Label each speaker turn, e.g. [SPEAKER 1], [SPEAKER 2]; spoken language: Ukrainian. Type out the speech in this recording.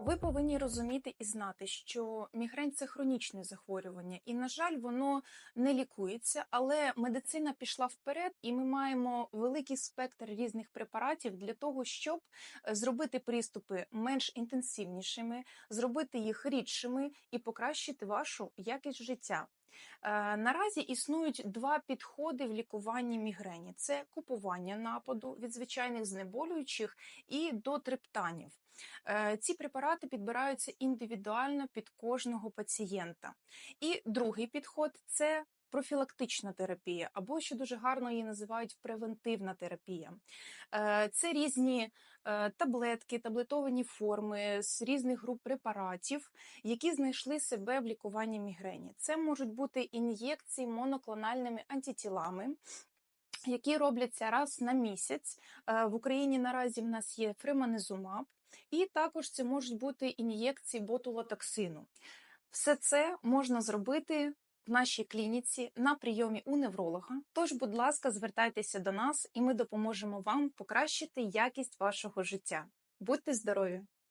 [SPEAKER 1] Ви повинні розуміти і знати, що мігрень це хронічне захворювання, і, на жаль, воно не лікується, але медицина пішла вперед, і ми маємо великий спектр різних препаратів для того, щоб е, зробити приступи менш інтенсивнішими, зробити їх рідшими і покращити вашу якість життя. Е, Наразі існують два підходи в лікуванні мігрені: це купування нападу від звичайних знеболюючих і до триптанів. Е, Ці препарати підбираються індивідуально під кожного пацієнта. І другий підход це профілактична терапія, або ще дуже гарно її називають превентивна терапія. Е, Це різні е, таблетки, таблетовані форми з різних груп препаратів, які знайшли себе в лікуванні мігрені. Це можуть бути ін'єкції моноклональними антитілами. Які робляться раз на місяць. Е, В Україні наразі в нас є фриманезумаб, і також це можуть бути ін'єкції ботулотоксину. Все це можна зробити в нашій клініці на прийомі у невролога. Тож, будь ласка, звертайтеся до нас, і ми допоможемо вам покращити якість вашого життя. Будьте здорові!